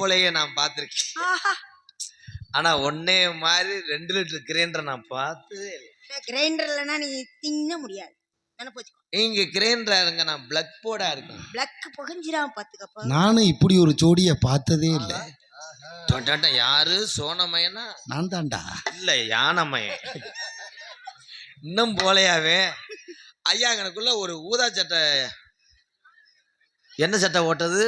போலயே நான் பார்த்திருக்கேன். ஆனா ஒன்னே மாதிரி ரெண்டு லிட்டர் கிரைண்டர் நான் பார்த்ததே இல்லை. கிரைண்டர் இல்லைன்னா நீ தின்ன முடியாது. இங்க கிரைண்டரா இருங்க நான் பிளக் போர்டா இருக்கேன். பிளக் புகஞ்சிராம பாத்துக்கப்பா நானும் இப்படி ஒரு ஜோடியை பார்த்ததே இல்லை. டொடட, யாரு? சோனமயனா? நான் தான்டா. இல்ல யானமயன். இன்னும் போலையாவே ஐயா எனக்குள்ள ஒரு ஊதா சட்டை. என்ன சட்டை ஓட்டது?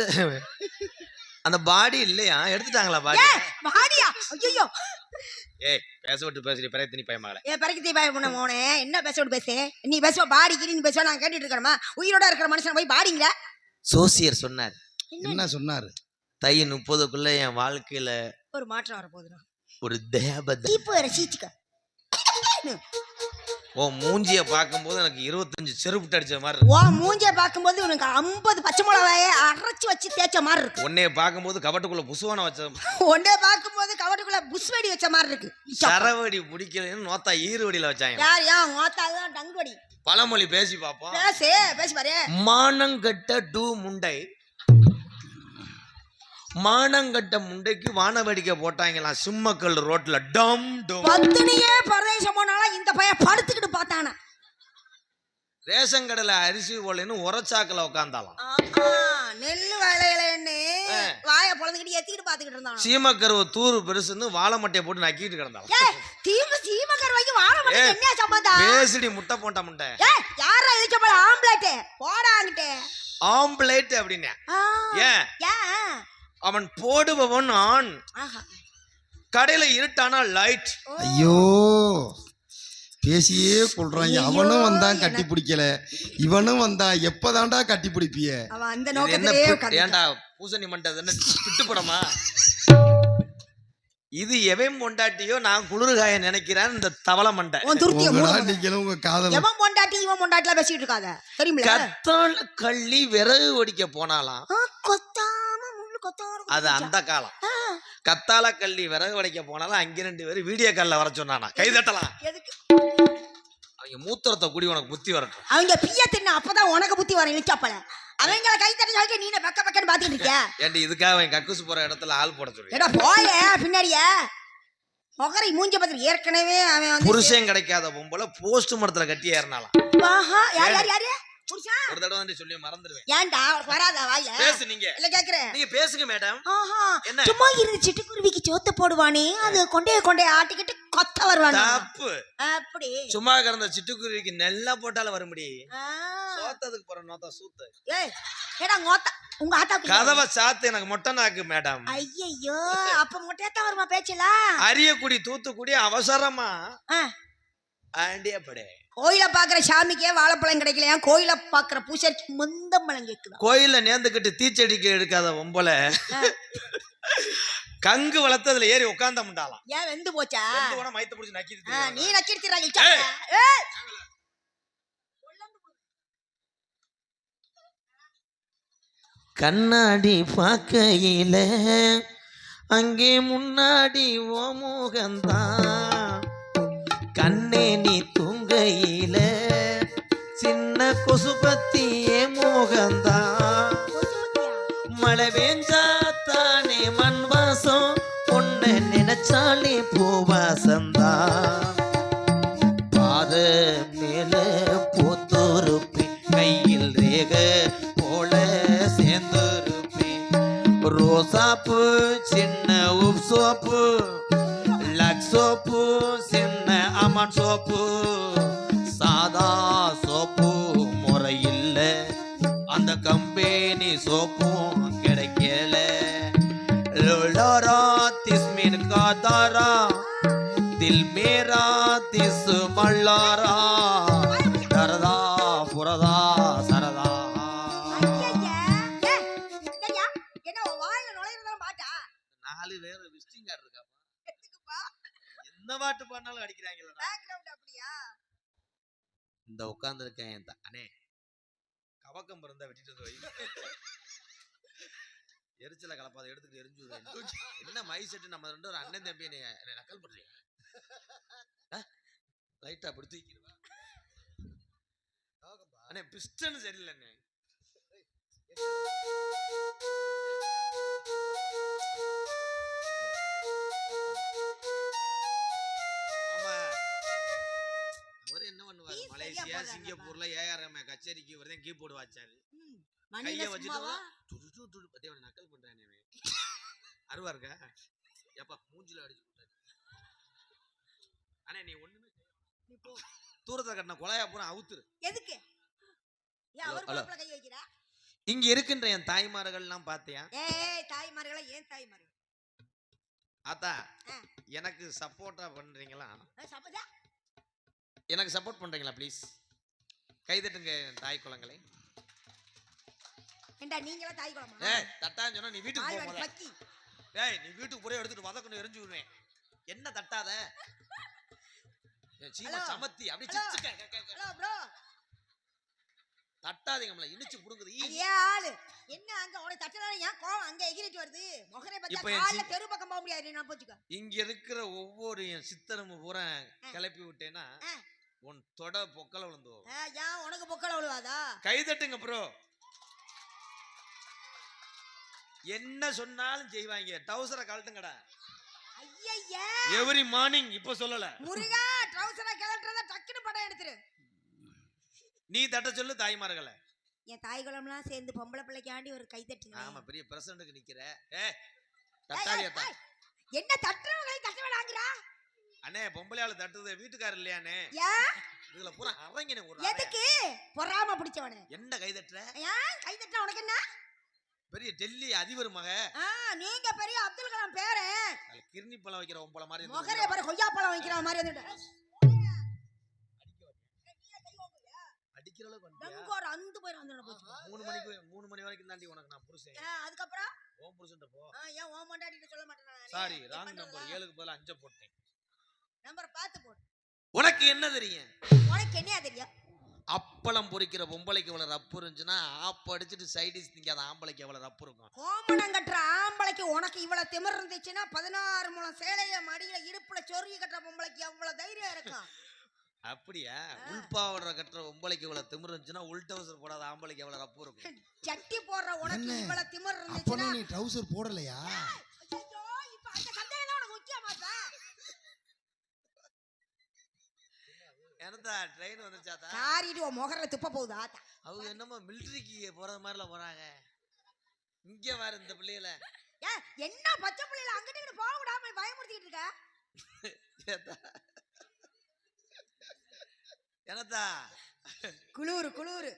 அந்த பாடி இல்லையா? எடுத்துட்டாங்களா பாடி வாடியா. ஐயோ ஏய் பேச விட்டு பேசுறீ பிரயத்தினி பயமாகல ஏ பறக்கத்தி பாய் பண்ண மோனே. என்ன பேச விட்டு பேசு? நீ பேசுவ பாடி கிரி நீ பேசுவ நான் கேட்டுட்டு இருக்கணுமா? உயிரோட இருக்கிற மனுஷன் போய் பாடிங்களா சோசியர் சொன்னார். என்ன சொன்னாரு? தை முப்பதுக்குள்ள என் வாழ்க்கையில ஒரு மாற்றம் வரப்போகுதுண்ணா ஒரு தேவதை. இப்போ ரசிச்சுக்க ஓ மூஞ்சிய பார்க்கும்போது எனக்கு இருபத்தஞ்சு செருப்பு அடிச்ச மாதிரி இருக்கு ஓ மூஞ்ச பார்க்கும்போது உனக்கு ஐம்பது பச்சை மிளகாய அரைச்சு வச்சு தேய்ச்ச மாதிரி இருக்கு. உன்னைய பார்க்கும்போது கபட்டுக்குள்ள புசுவான வச்ச ஒன்னே பார்க்கும்போது கவட்டுக்குள்ள புஷ் வெடி வச்ச மாதிரி இருக்கு. சரவடி பிடிக்கலன்னு நோத்தா ஈருவடியில வச்சாங்க. யார் ஏன் ஓத்தாதான் டங்குவடி. பழமொழி பேசி பார்ப்போம் பேசு பேசி பாரு. மானங்கட்ட டூ முண்டை மானங்கட்ட முண்டைக்கு வான வேடிக்கை போட்டாங்களாம் சிம்மக்கல் ரோட்ல டம் டம். பத்துனியே பரதேசம் போனாலும் இந்த பையன் படுத்துக்கிட்டு பார்த்தானா? ரேஷன் கடையில அரிசி போலன்னு உரச்சாக்கில் உட்காந்தாலாம் நெல்லு வேலையிலன்னு. வாயை பொழந்துக்கிட்டு எத்திக்கிட்டு பார்த்துக்கிட்டு இருந்தான் சீமக்கருவ தூரு பெருசுன்னு வாழை மட்டையை போட்டு நக்கிட்டு கிடந்தாலாம் ஏ தீம சீமக்கர் வைக்க வாழ ஏய். மாட்டேன் என்ன சம்பந்தம்? பேசிடி முட்டை போட்ட முண்டை ஏ யாரா இழுச்ச போல ஆம்பளேட்டு. போடாங்கிட்டே ஆம்பளைட் அப்படின்னு ஏன்? ஏன்? அவன் போடுபவன் ஆண். கடையில இருட்டானா லைட் ஐயோ. பேசியே கொள்றாங்க. அவனும் வந்தான் கட்டி பிடிக்கல. இவனும் வந்தான் எப்பதான்டா கட்டி பிடிப்பிய? என்ன. ஏன்டா பூசணி மண்டை இது என்ன திட்டுப்படமா இது எவன் பொண்டாட்டியோ நான் குளிர்காய நினைக்கிறேன் இந்த தவளை மண்டை. நீங்களும் உங்க காதல எவன் பொண்டாட்டி இவன் பொண்டாட்டிலாம் பேசிட்டு இருக்காத? தெரியுமில கத்தால கள்ளி விறகு ஒடிக்க போனாலாம். கொத்தாம அது அந்த காலம். கத்தால கள்ளி விறகு உடைக்க போனாலும் அங்க ரெண்டு பேரும் வீடியோ கால்ல வர சொன்னானா? கை தட்டலாம். எதுக்கு? அவங்க மூத்திரத்தை குடி உனக்கு புத்தி வரட்டும். அவங்க பிய தின்ன அப்பதான் உனக்கு புத்தி வர இழுச்சாப்பல அவங்கள கை தட்டி சொல்லிட்டு நீ பக்க பக்கன்னு பாத்துட்டு இருக்க ஏன்டி இதுக்காக அவன் கக்குசு போற இடத்துல ஆள் போட சொல்லி. ஏடா போய பின்னாடியே. முகரை மூஞ்ச பத்திர ஏற்கனவே அவன் புருஷன் கிடைக்காத பொம்பளை போஸ்ட் மரத்துல கட்டி ஏறினாலாம் யார் யார் யாரு? ஒரு தடவை வந்து சொல்லி மறந்துடுவேன் ஏன்டா வராதா வாயில? பேசு நீங்க. இல்ல கேக்குறேன் நீங்க பேசுங்க மேடம் என்ன? சும்மா இருந்து சிட்டுக்குருவிக்கு சோத்த போடுவானே. அது கொண்டே கொண்டே ஆட்டிக்கிட்டு கொத்த வருவானு. தப்பு. அப்படி. சும்மா கிடந்த சிட்டுக்குருவிக்கு நெல்லா போட்டாலும் வர முடியும். சோத்ததுக்கு போற நோத்தா சூத்து. ஏய் ஏடா உங்க ஆத்தா உங்க ஆத்தாக்கு கதவை சாத்து எனக்கு மொட்டை நாக்கு மேடம் ஐயையோ அப்ப முட்டையத்தான் வருமா பேச்சுல? அரியக்குடி தூத்துக்குடி அவசரமா. ஆண்டியா படே கோயில பாக்குற சாமிக்கே வாழைப்பழம் கிடைக்கலையா? கோயில பாக்குற பூசரிக்கு மந்தம்பழம் கேக்குதா கோயில்ல நேர்ந்துக்கிட்டு தீச்செடிக்கு எடுக்காத பொம்பளை கங்கு வளர்த்து அதுல ஏறி உட்கார்ந்த முண்டாலாம் ஏன் வெந்து போச்சா? மைத்த புடிச்சு நக்கிட்டு ஆ, நீ ஏய். கண்ணாடி பார்க்கையில அங்கே முன்னாடி ஓ முகந்தான் கண்ணே நீ தூங்கையில சின்ன கொசு பத்தியே மோகந்தான். மழை வேஞ்சா தானே மண் வாசம் உன்னை நினைச்சாலே பூவாசந்தா பாத மேல பூத்துருப்பேன் கையில் ரேக போல சேர்ந்துருப்பேன். ரோசாப்பு சின்ன உப் சோப்பு தான் சோப்பு சாதா சோப்பு முறையில்ல. அந்த கம்பெனி சோப்பும் கிடைக்கல. திஸ்மின் காதாரா தில் மேரா திஸ் மல்லாரா பாடினாலும் அடிக்கிறாங்களா பேக்ரவுண்ட் அப்படியா? இந்த உட்காந்துருக்கேன் என் அண்ணே. கவக்கம் பிறந்தா வெட்டிட்டு வந்து வை. எரிச்சல கலப்பாத எடுத்துட்டு எரிஞ்சு. என்ன மை செட்டு நம்ம ரெண்டு ஒரு அண்ணன் தம்பி என்னை என்னை நக்கல் பண்றீங்க? லைட்டா அப்படி தூக்கிடுவா அண்ணே பிஸ்டன் சரியில்லை அண்ணே போடுறாங்க சிங்கப்பூர்ல ஏஆர்எம் கச்சேரிக்கு வருதேன் கீபோர்டு வாச்சாரு. கைய வச்சுட்டு துடு துடு துடு பத்தி அவனை நக்கல் பண்றானே அவன். அருவா இருக்கா? ஏப்பா மூஞ்சில அடிச்சு விட்டாரு அண்ணே நீ ஒண்ணுமே தூரத்துல கட்டின கொலையா பூரா அவுத்துரு. எதுக்கு? இங்க இருக்கின்ற என் தாய்மார்கள்லாம் பாத்தியா? ஏய் தாய்மார்களா ஏன் தாய்மார்கள்? ஆத்தா. எனக்கு சப்போர்ட்டா பண்றீங்களா? எனக்கு சப்போர்ட் பண்றீங்களா ப்ளீஸ் கைதட்டுங்க தாய் குளங்களை ஏண்டா நீங்களா தாய் குளமா ஏய் தட்டான்னு சொன்னா நீ வீட்டுக்கு பால் போ வாடி முதல்ல. பக்கி ஏய் நீ வீட்டுக்கு புறைய எடுத்துட்டு வதக்கணும் எரிஞ்சு விடுவேன். என்ன தட்டாத? சீமா. சமத்தி அப்படியே. ஹலோ. ப்ரோ இனிச்சு புடுங்குது. ஆளு. என்ன அங்க உனக்கு தட்டதால ஏன் கோவம் அங்க எகிரிட்டு வருது? முகரை பத்தா கால்ல தெரு பக்கம் போக முடியாது நான் போச்சுக்க. இங்க இருக்கிற ஒவ்வொரு என் சித்தரும் பூரா கிளப்பி விட்டேன்னா. உன் தொட பொக்கல விழுந்து ஏன் உனக்கு பொக்கல விழுவாதா? கைதட்டுங்க ப்ரோ என்ன சொன்னாலும் செய்வாங்க. டவுசரை கழட்டுங்கடா. ஐயய்யா! எவ்ரி மார்னிங் இப்ப சொல்லல. முருகா ட்ரவுசரை கிளட்டுறத டக்குன்னு படம் எடுத்துரு. நீ தட்ட சொல்லு தாய்மார்களை. என் தாய் குளம்லாம் சேர்ந்து பொம்பளை பிள்ளைக்காண்டி ஒரு கை தட்டுங்க. ஆமா பெரிய பிரசிடண்ட்டுக்கு நிக்கிற. ஏ என்ன தட்டுறவங்க தட்ட வேணாங்கிறா? அண்ணே பொம்பளை ஆளு தட்டுறது வீட்டுக்காரர் இல்லையானே இதுல பூரா அரங்கனே ஒரு. எதுக்கு? பொறாம பிடிச்சவனு. என்ன கை தட்டுற ஏன் கை தட்டா உனக்கு என்ன? பெரிய டெல்லி அதிபர் மக. நீங்க பெரிய அப்துல் கலாம் பேரு. கிர்னி பழம் வைக்கிற உம்பளை மாதிரி முகரே. பாரு கொய்யா பழம் வைக்கிற மாதிரி அடிக்கிற அளவுக்கு? டங்கோர் அந்து போச்சு. மூணு மணிக்கு மூணு மணி வரைக்கும் தாண்டி உனக்கு நான் புருஷன். அதுக்கப்புறம்? ஓம் புருஷன் போ. ஏன் சொல்ல மாட்டேன் சாரி ராங் நம்பர் ஏழுக்கு பதிலா அஞ்ச போட்டேன். நம்பர் பார்த்து போடு. உனக்கு என்ன தெரியும்? உனக்கு என்னையா தெரியும்? அப்பளம் பொரிக்கிற பொம்பளைக்கு இவ்வளவு ரப்பு இருந்துச்சுன்னா ஆப்ப அடிச்சுட்டு சைடிஸ் திங்காத ஆம்பளைக்கு எவ்வளவு ரப்பு இருக்கும்? கோமணம் கட்டுற ஆம்பளைக்கு உனக்கு இவ்வளவு திமிர் இருந்துச்சுன்னா பதினாறு முழம் சேலைய மடியில இடுப்புல சொருகி கட்டுற பொம்பளைக்கு எவ்வளவு தைரியம் இருக்கும்? அப்படியா? உள்பாவடரை கட்டுற பொம்பளைக்கு இவ்வளவு திமிரு இருந்துச்சுன்னா உள் டவுசர் போடாத ஆம்பளைக்கு எவ்வளவு ரப்பு இருக்கும்? சட்டி போடுற உனக்கு என்ன? இவ்வளவு திமிர் இருந்துச்சுன்னா நீ ட்ரௌசர் போடலையா ஐயோ இப்ப அந்த சந்தேகம் தான் உனக்கு முக்கியமாப்பா எனதா ட்ரெயின் வந்துச்சாத்தா காரிட்டு உன் முகர துப்ப போகுதா? அவங்க என்னமோ மிலிட்டரிக்கு போறது மாதிரில போறாங்க. இங்க வேற இந்த பிள்ளைகள. ஏ என்ன பச்சை பிள்ளைல அங்கிட்டு இங்கிட்டு போக விடாம பயமுறுத்திக்கிட்டு இருக்க? ஏத்தா. எனதா குளூரு குளூரு.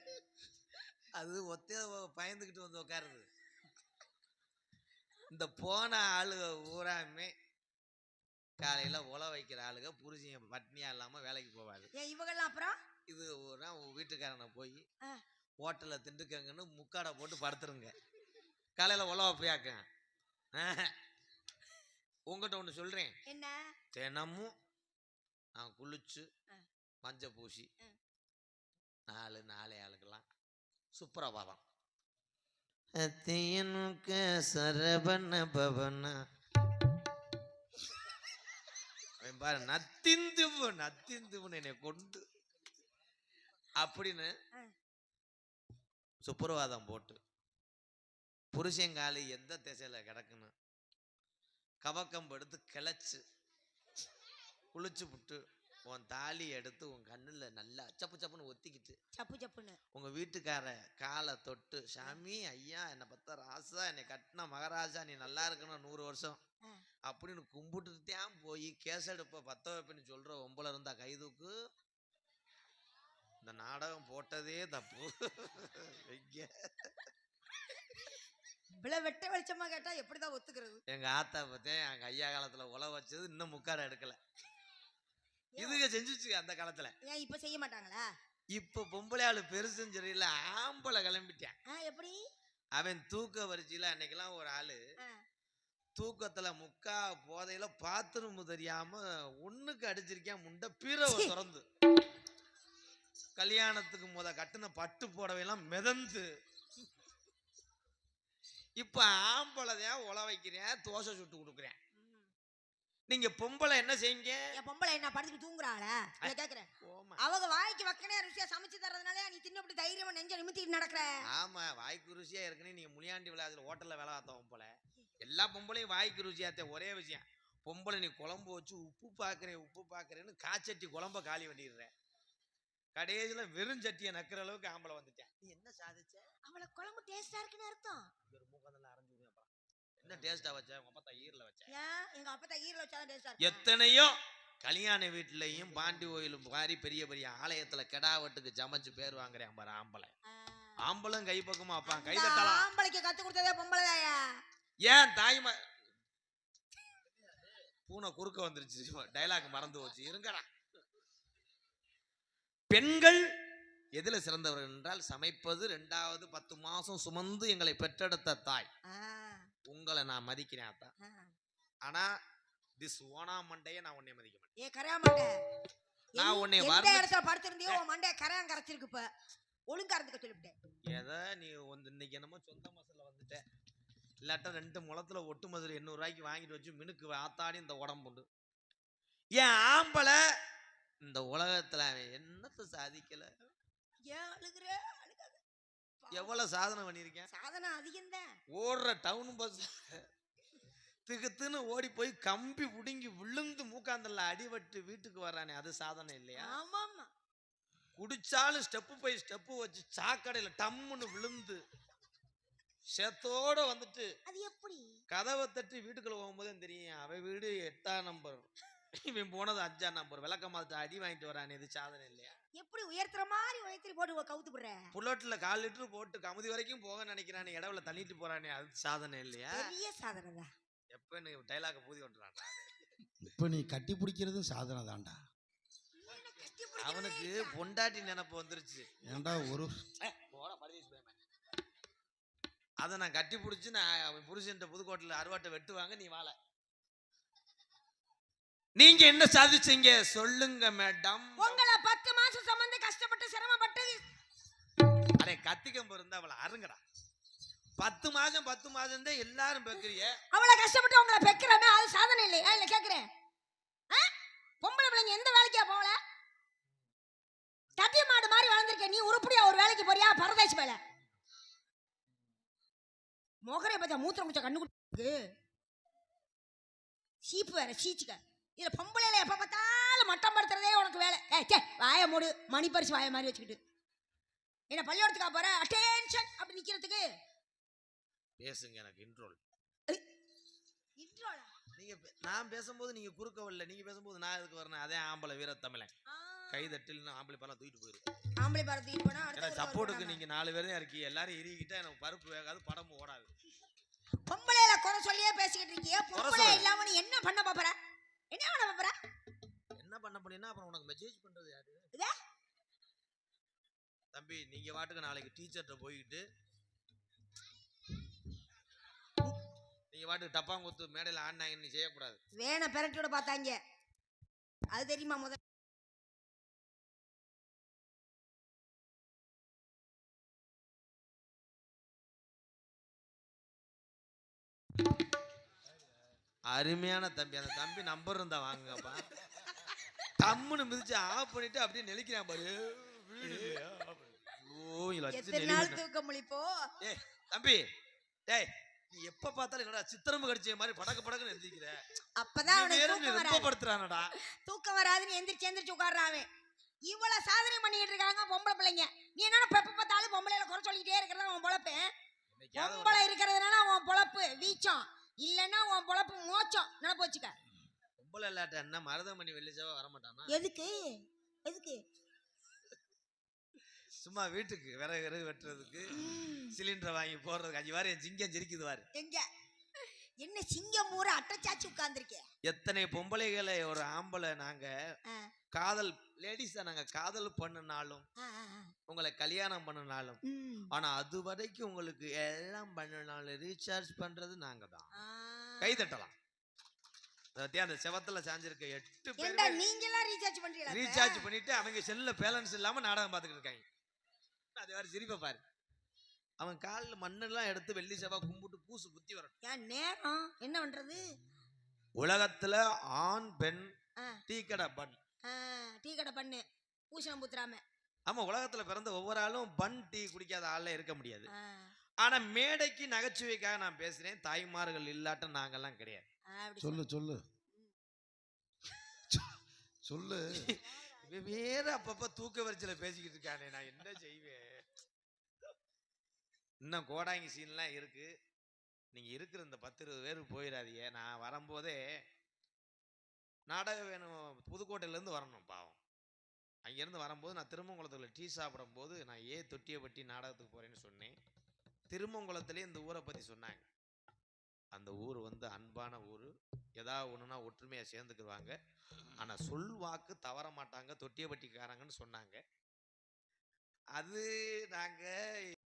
அது ஒத்தைய பயந்துகிட்டு வந்து உட்காருது இந்த போன ஆளுக ஊராமே காலையில உல வைக்கிற ஆளுக புருஷன் பட்னியா இல்லாம வேலைக்கு போவாது ஏன் இவங்கெல்லாம் அப்புறம்? இது வீட்டுக்காரனை போய் ஆ. ஹோட்டல்ல திண்டுக்கங்கன்னு முக்காடை போட்டு படுத்துருங்க. காலையில உழவ போயாக்க உங்ககிட்ட ஒன்று சொல்றேன். என்ன? தினமும் நான் குளிச்சு ஆ. மஞ்சள் பூசி ஆ. நாலு நாலு ஆளுக்கெல்லாம் சுப்பிரபாதம் சரபண பவன. பாரு நத்திந்துவு நத்திந்துவுன்னு என்னை கொண்டு அப்படின்னு. சுப்பிரவாதம் போட்டு புருஷங்காலி எந்த திசையில கிடக்குன்னு கவக்கம் எடுத்து கிளச்சு குளிச்சு விட்டு உன் தாலி எடுத்து உன் கண்ணுல நல்லா சப்பு சப்புன்னு ஒத்திக்கிட்டு சப்பு சப்புன்னு உங்க வீட்டுக்கார காலை தொட்டு சாமி ஐயா என்னை பத்த ராசா என்னை கட்டின மகாராஜா நீ நல்லா இருக்கணும் நூறு வருஷம். அப்படின்னு கும்பிட்டுட்டு தான் போய் கேசெடுப்ப பத்த வைப்பேன்னு சொல்ற ஒம்பளை இருந்தா கைதுக்கு இந்த நாடகம் போட்டதே தப்பு. இவ்வளவு வெட்ட வெளிச்சமா கேட்டா எப்படிதான் ஒத்துக்கிறது? எங்க ஆத்தா பார்த்தேன் எங்க ஐயா காலத்துல உழ வச்சது இன்னும் முக்காடை எடுக்கல. இதுக செஞ்சுச்சு அந்த காலத்துல. ஏன் இப்ப செய்ய மாட்டாங்களா? இப்ப பொம்பளை ஆளு பெருசுன்னு சரியில்ல ஆம்பளை கிளம்பிட்டேன். எப்படி? அவன் தூக்க வரிசையில அன்னைக்கெல்லாம் ஒரு ஆளு. தூக்கத்துல முக்கா போதையில பாத்ரூம் தெரியாம ஒண்ணுக்கு அடிச்சிருக்கேன் முண்டை பீரவை. திறந்து. கல்யாணத்துக்கு முத கட்டுன பட்டு புடவையெல்லாம் மிதந்து. இப்ப ஆம்பளைதான் உழ வைக்கிறேன் தோசை சுட்டு கொடுக்குறேன். நீங்க பொம்பளை என்ன செய்யுங்க என் பொம்பளை என்ன படுத்துட்டு தூங்குறாளா? இதை கேக்குறேன். அவங்க வாய்க்கு வக்கனே ருசியா சமைச்சு தர்றதுனால நீ தின்னப்படி தைரியமா நெஞ்ச நிமித்திட்டு நடக்கிற? ஆமா வாய்க்கு ருசியா இருக்குன்னு நீங்க முனியாண்டி விளையாதுல ஹோட்டல்ல வேலை பார்த்தவன் போல. எல்லா பொம்பளையும் வாய்க்கு ருசியாத்த ஒரே விஷயம். பொம்பளை நீ குழம்பு வச்சு உப்பு பாக்குறேன் உப்பு பாக்குறேன்னு காச்சட்டி குழம்ப காலி பண்ணிடுற. கடைசியில வெறும் சட்டியை நக்கிற அளவுக்கு ஆம்பளை வந்துட்டேன் நீ என்ன சாதிச்ச? அவள குழம்பு டேஸ்டா இருக்குன்னு அர்த்தம். ஒரு மூக்கதெல்லாம் அரைஞ்சு விடுவேன் அப்புறம் என்ன டேஸ்டா வச்ச? உங்க அப்பா ஈரல வச்ச. ஏன்? எங்க அப்பா ஈரல வச்சாதான் டேஸ்டா இருக்கும். எத்தனையோ கல்யாண வீட்லயும் பாண்டி கோயிலும் மாதிரி பெரிய பெரிய ஆலயத்துல கெடாவட்டுக்கு சமைச்சு பேர் வாங்குறேன் பாரு ஆம்பளை. ஆம்பளும் கை பக்கமா அப்பான் கை தட்டலாம் ஆம்பளைக்கு கத்து கொடுத்ததே பொம்பளைதாயா. ஏன் தாய்மா? பூனை குறுக்க வந்துருச்சு டைலாக் மறந்து போச்சு. இருங்கடா. பெண்கள் எதுல சிறந்தவர்கள் என்றால் சமைப்பது ரெண்டாவது பத்து மாசம் சுமந்து எங்களை பெற்றெடுத்த தாய். உங்களை நான் மதிக்கிறேன் அத்தான் ஆ. ஆனா திஸ் ஓனா மண்டையை நான் உன்னை மதிக்க மாட்டேன். ஏ கரையா மண்டை. நான் உன்னை எந்த இடத்துல படுத்திருந்தியோ உன் மண்டைய கரையான் கரைச்சிருக்கு இப்ப. ஒழுங்கா இருந்துக்க சொல்லிவிட்டேன். எதை நீ வந்து இன்னைக்கு என்னமோ சொந்த மசல்ல வந்துட்ட. இல்லாட்டா ரெண்டு முளத்துல ஒட்டு மதுரை எண்ணூறு ரூபாய்க்கு வாங்கிட்டு வச்சு மினுக்கு ஆத்தாடி இந்த உடம்புண்டு ஏன் ஆம்பளை இந்த உலகத்துல அவன் என்னத்தை சாதிக்கல? ஏன் அழுகுற. எவ்வளவு சாதனை பண்ணியிருக்கேன்? சாதனை அதிகம்தான். ஓடுற டவுன் பஸ் திகுத்துன்னு ஓடி போய் கம்பி புடுங்கி விழுந்து மூக்காந்தல்ல அடிபட்டு வீட்டுக்கு வர்றானே அது சாதனை இல்லையா? ஆமாமா குடிச்சாலும் ஸ்டெப்பு போய் ஸ்டெப்பு வச்சு சாக்கடையில டம்முன்னு விழுந்து செத்தோட வந்துட்டு அது எப்படி? கதவை தட்டி வீட்டுக்குள்ள போகும்போது தெரியும் அவன் வீடு எட்டாம் நம்பர் இவன் போனது அஞ்சாம் நம்பர் விளக்க மாத்த அடி வாங்கிட்டு வரானே இது சாதனை இல்லையா? எப்படி உயர்த்துற மாதிரி உயர்த்தி போட்டு கவுத்து போடுற புல்லட்ல கால் லிட்டர் போட்டு கமுதி வரைக்கும் போக நினைக்கிறானே இடவுல தள்ளிட்டு போறானே அது சாதனை இல்லையா? பெரிய சாதனை தான். எப்ப நீ டைலாக பூதி கொண்டுறான்டா இப்ப நீ கட்டி பிடிக்கிறதும் சாதனை தான்டா. அவனுக்கு பொண்டாட்டி நினைப்பு வந்துருச்சு. ஏன்டா ஒரு போடா, பரதேசி பயமே. அதை நான் கட்டி பிடிச்சி நான் புருஷன்ட்ட புதுக்கோட்டையில் அருவாட்டை வெட்டுவாங்க நீ வாழ. நீங்க என்ன சாதிச்சீங்க? சொல்லுங்க மேடம். உங்களை பத்து மாசம் சம்பந்த கஷ்டப்பட்டு சிரமப்பட்டு அடே கத்திக்கம்பு இருந்தா அவளை அருங்கடா. பத்து மாசம் பத்து மாசம் தான் எல்லாரும் பெக்கிறிய அவளை கஷ்டப்பட்டு உங்களை பெக்கிறமே அது சாதனை இல்லையா? இல்ல கேக்குறேன்? பொம்பளை பிள்ளைங்க எந்த வேலைக்கா போகல? தட்டி மாடு மாதிரி வளர்ந்துருக்க நீ உருப்படியா ஒரு வேலைக்கு போறியா? பரதேசி வேலை மொகரை பார்த்தா மூத்திரம் குச்ச கண்ணு குடிக்கு சீப்பு வேற சீச்சுக்க. இதுல பொம்பளையில எப்ப பார்த்தாலும் மட்டம் படுத்துறதே உனக்கு வேலை. ஏ சே வாய மூடு. மணி பரிசு வாய மாதிரி வச்சுக்கிட்டு. என்ன பள்ளிக்கூடத்துக்கா போற? அட்டென்ஷன் அப்படி நிக்கிறதுக்கு. பேசுங்க எனக்கு இன்ட்ரோல் இன்ட்ரோல நீங்க நான் பேசும்போது நீங்க குறுக்க வரல. நீங்க பேசும்போது நான் எதுக்கு வரணும் அதே ஆம்பளை வீர தமிழன் கை தட்டில்னு ஆம்பளை பழம் தூக்கிட்டு போயிரு. ஆம்பளை போனா ஏன்னா சப்போர்ட்டுக்கு நீங்க நாலு பேரும் இருக்கீங்க. எல்லாரும் எரிக்கிட்டா எனக்கு பருப்பு வேகாது படமும் ஓடாது. பொம்பளையில குறை சொல்லியே பேசிக்கிட்டு இருக்கியே பொம்பளை. இல்லாம நீ என்ன பண்ண பாப்பற என்ன பண்ண பாப்பற என்ன பண்ண போனீங்கன்னா அப்புறம் உனக்கு மெசேஜ் பண்றது யாரு? இதா? தம்பி நீங்க வாட்டுக்கு நாளைக்கு டீச்சர்கிட்ட போய்கிட்டு நீங்க வாட்டுக்கு டப்பாங்குத்து மேடையில் ஆடினாங்க நீ செய்யக்கூடாது. வேண பெரட்டியோட பார்த்தாங்க. அது தெரியுமா முத அருமையான தம்பி. அந்த தம்பி நம்பர் இருந்தா வாங்குங்கப்பா. தம்முன்னு மிதிச்சு ஆஃப் பண்ணிட்டு அப்படியே நெளிக்கிறான் பாரு. தம்பி டேய் நீ எப்ப பார்த்தாலும் என்னடா சித்திரம கடிச்ச மாதிரி படக்கு படக்குன்னு எழுதிக்கிற அப்பதான் அவனுக்கு ரொம்ப வராது. படுத்துறானடா. தூக்கம் வராதுன்னு எந்திரிச்சு எந்திரிச்சு உட்கார்றான் அவன். இவ்வளவு சாதனை பண்ணிட்டு இருக்காங்க பொம்பளை பிள்ளைங்க. நீ என்னன்னா பெப்ப பார்த்தாலும் பொம்பளையில குறை சொல்லிக்கிட்டே இருக்கிறதா உன் பொழப்பு? பொம்பளை இருக்கிறதுனால உன் பொழப்பு வீச்சம். இல்லைன்னா உன் பொழப்பு மோச்சம். நினைப்பு வச்சுக்க பொம்பளை இல்லாட்ட என்ன மருதமணி வெள்ளிச்சவா வரமாட்டானா? எதுக்கு? எதுக்கு? சும்மா வீட்டுக்கு விறகு விறகு வெட்டுறதுக்கு சிலிண்டரை வாங்கி போடுறதுக்கு அஞ்சு வாரம் என் சிங்கம் சிரிக்குது வாரு எங்க? என்ன சிங்கம் ஊரை அட்டச்சாச்சு உட்கார்ந்துருக்கே. எத்தனை பொம்பளைகளை ஒரு ஆம்பளை நாங்க காதல் லேடிஸை நாங்க காதல் பண்ணினாலும் உங்களை கல்யாணம் பண்ணினாலும் ஆனா அது வரைக்கும் உங்களுக்கு எல்லாம் பண்ணினாலும் ரீசார்ஜ் பண்றது நாங்க தான். கை தட்டலாம். அந்த செவத்துல சாஞ்சிருக்க எட்டு பேர் நீங்க எல்லாம் ரீசார்ஜ் பண்றீங்களா ரீசார்ஜ் பண்ணிட்டு அவங்க செல்லுல பேலன்ஸ் இல்லாம நாடகம் பார்த்துட்டு இருக்காங்க. அது வேற சிரிப்பை பாரு. அவன் காலில் மண்ணெல்லாம் எடுத்து வெள்ளி செவ்வாய் கும்பிட்டு பூசு புத்தி வரணும். ஏன் நேரம்? என்ன பண்றது? உலகத்துல ஆண் பெண். டீ கடை பன். ஆ, டீ கடை பண்ணு. பூசணம் பூத்துறாம. ஆமா உலகத்துல பிறந்த ஒவ்வொரு ஆளும் பன் டீ குடிக்காத ஆள்ல இருக்க முடியாது. ஆனா மேடைக்கு நகைச்சுவைக்காக நான் பேசுறேன். தாய்மார்கள் இல்லாட்ட நாங்கெல்லாம் கிடையாது. அப்படி சொல்லு சொல்லு. சொல்லு. வேற அப்பப்ப தூக்க வரிச்சல பேசிக்கிட்டு இருக்கானே. நான் என்ன செய்வேன்? இன்னும் கோடாங்கி சீன்லாம் இருக்குது நீங்கள் இருக்கிற இந்த பத்து இருபது பேர் போயிடாதீங்க. நான் வரும்போதே நாடகம் வேணும் புதுக்கோட்டையிலேருந்து வரணும் பாவம். அங்கேருந்து வரும்போது நான் திருமங்குளத்துக்குள்ள டீ சாப்பிடும் போது நான் ஏன் தொட்டியப்பட்டி நாடகத்துக்கு போகிறேன்னு சொன்னேன். திருமங்குளத்துலேயே இந்த ஊரை பற்றி சொன்னாங்க. அந்த ஊர் வந்து அன்பான ஊர். ஏதாவது ஒன்றுனா ஒற்றுமையாக சேர்ந்துக்குவாங்க ஆனால் சொல் வாக்கு தவற மாட்டாங்க. தொட்டியப்பட்டிக்காரங்கன்னு சொன்னாங்க. அது நாங்கள்